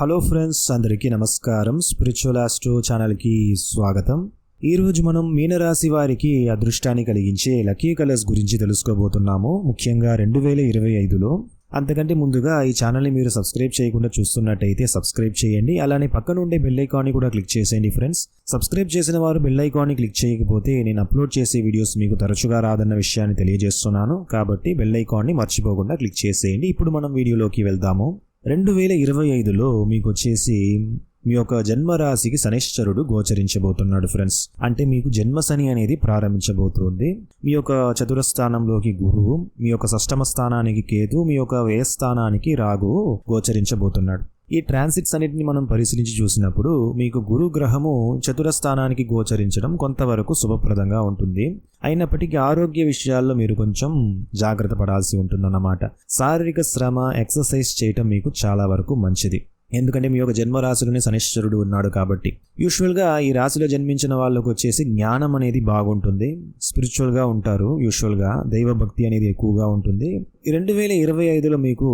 Hello friends అందరికీ నమస్కారం. Spiritual astro ఛానల్కి స్వాగతం. ఈరోజు మనం మీనరాశి వారికి అదృష్టాన్ని కలిగించే లక్కీ కలర్స్ గురించి తెలుసుకోబోతున్నాము. ముఖ్యంగా రెండు వేల ఇరవై ఐదులో. అంతకంటే ముందుగా ఈ ఛానల్ని మీరు సబ్స్క్రైబ్ చేయకుండా చూస్తున్నట్టయితే సబ్స్క్రైబ్ చేయండి. అలానే పక్కన ఉండే బెల్ ఐకాన్ని కూడా క్లిక్ చేసేయండి ఫ్రెండ్స్. సబ్స్క్రైబ్ చేసిన వారు బెల్ ఐకాన్ని క్లిక్ చేయకపోతే నేను అప్లోడ్ చేసే వీడియోస్ మీకు తరచుగా రాదన్న విషయాన్ని తెలియజేస్తున్నాను. కాబట్టి బెల్ ఐకాన్ని మర్చిపోకుండా క్లిక్ చేసేయండి. ఇప్పుడు మనం వీడియోలోకి వెళ్దాము. రెండు వేల ఇరవై ఐదులో మీకు వచ్చేసి మీ యొక్క జన్మరాశికి శనిశ్చరుడు గోచరించబోతున్నాడు ఫ్రెండ్స్. అంటే మీకు జన్మ శని అనేది ప్రారంభించబోతుంది. మీ యొక్క చతురస్థానంలోకి గురువు మీ యొక్క షష్టమ స్థానానికి కేతు మీ యొక్క వ్యయస్థానానికి రాగు గోచరించబోతున్నాడు. ఈ ట్రాన్సిట్స్ అన్నిటిని మనం పరిశీలించి చూసినప్పుడు మీకు గురు గ్రహము చతురస్థానానికి గోచరించడం కొంతవరకు శుభప్రదంగా ఉంటుంది. అయినప్పటికీ ఆరోగ్య విషయాల్లో మీరు కొంచెం జాగ్రత్త పడాల్సి ఉంటుందన్నమాట. శారీరక శ్రమ ఎక్సర్సైజ్ చేయటం మీకు చాలా వరకు మంచిది. ఎందుకంటే మీ యొక్క జన్మరాశిలోనే శనిశ్వరుడు ఉన్నాడు కాబట్టి. యూజువల్గా ఈ రాశిలో జన్మించిన వాళ్ళకు వచ్చేసి జ్ఞానం అనేది బాగుంటుంది. స్పిరిచువల్గా ఉంటారు యూజువల్గా దైవభక్తి అనేది ఎక్కువగా ఉంటుంది. ఈ రెండు వేల ఇరవై ఐదులో మీకు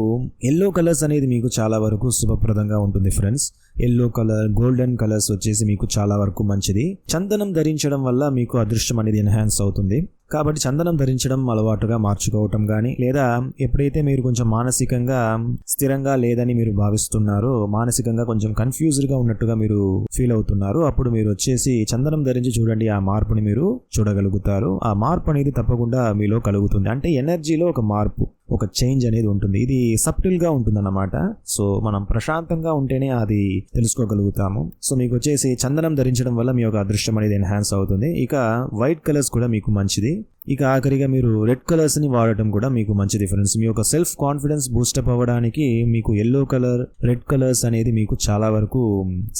ఎల్లో కలర్స్ అనేది మీకు చాలా వరకు శుభప్రదంగా ఉంటుంది friends. Yellow colour golden colours వచ్చేసి మీకు చాలా వరకు మంచిది. చందనం ధరించడం వల్ల మీకు అదృష్టం అనేది ఎన్హాన్స్ అవుతుంది. కాబట్టి చందనం ధరించడం అలవాటుగా మార్చుకోవటం కానీ లేదా ఎప్పుడైతే మీరు కొంచెం మానసికంగా స్థిరంగా లేదని మీరు భావిస్తున్నారో మానసికంగా కొంచెం కన్ఫ్యూజ్డ్గా ఉన్నట్టుగా మీరు ఫీల్ అవుతున్నారు అప్పుడు మీరు వచ్చేసి చందనం ధరించి చూడండి ఆ మార్పుని మీరు చూడగలుగుతారు. ఆ మార్పు అనేది తప్పకుండా మీలో కలుగుతుంది. అంటే ఎనర్జీలో ఒక మార్పు. ఒక చేంజ్ అనేది ఉంటుంది. ఇది సబ్టిల్గా ఉంటుందన్నమాట. సో మనం ప్రశాంతంగా ఉంటేనే అది తెలుసుకోగలుగుతాము. సో మీకు వచ్చేసి చందనం ధరించడం వల్ల మీ యొక్క అదృష్టం అనేది ఎన్హాన్స్ అవుతుంది. ఇక వైట్ కలర్స్ కూడా మీకు మంచిది. ఇక ఆఖరిగా మీరు రెడ్ కలర్స్ని వాడటం కూడా మీకు మంచి డిఫరెన్స్ మీ యొక్క సెల్ఫ్ కాన్ఫిడెన్స్ బూస్టప్ అవ్వడానికి మీకు ఎల్లో కలర్ రెడ్ కలర్స్ అనేది మీకు చాలా వరకు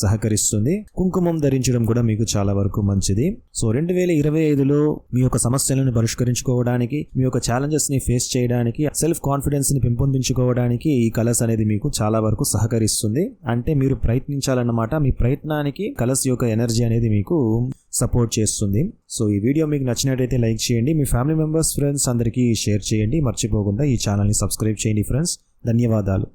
సహకరిస్తుంది. కుంకుమం ధరించడం కూడా మీకు చాలా వరకు మంచిది. సో రెండు వేల ఇరవై ఐదులో మీ యొక్క సమస్యలను పరిష్కరించుకోవడానికి మీ యొక్క ఛాలెంజెస్ని ఫేస్ చేయడానికి సెల్ఫ్ కాన్ఫిడెన్స్ని పెంపొందించుకోవడానికి ఈ కలర్స్ అనేది మీకు చాలా వరకు సహకరిస్తుంది. అంటే మీరు ప్రయత్నించాలన్నమాట. మీ ప్రయత్నానికి కలర్స్ యొక్క ఎనర్జీ అనేది మీకు సపోర్ట్ చేస్తుంది. సో ఈ వీడియో మీకు నచ్చినట్టయితే లైక్ చేయండి. మీ ఫ్యామిలీ మెంబర్స్ ఫ్రెండ్స్ అందరికీ షేర్ చేయండి. మర్చిపోకుండా ఈ ఛానల్ని సబ్స్క్రైబ్ చేయండి ఫ్రెండ్స్. ధన్యవాదాలు.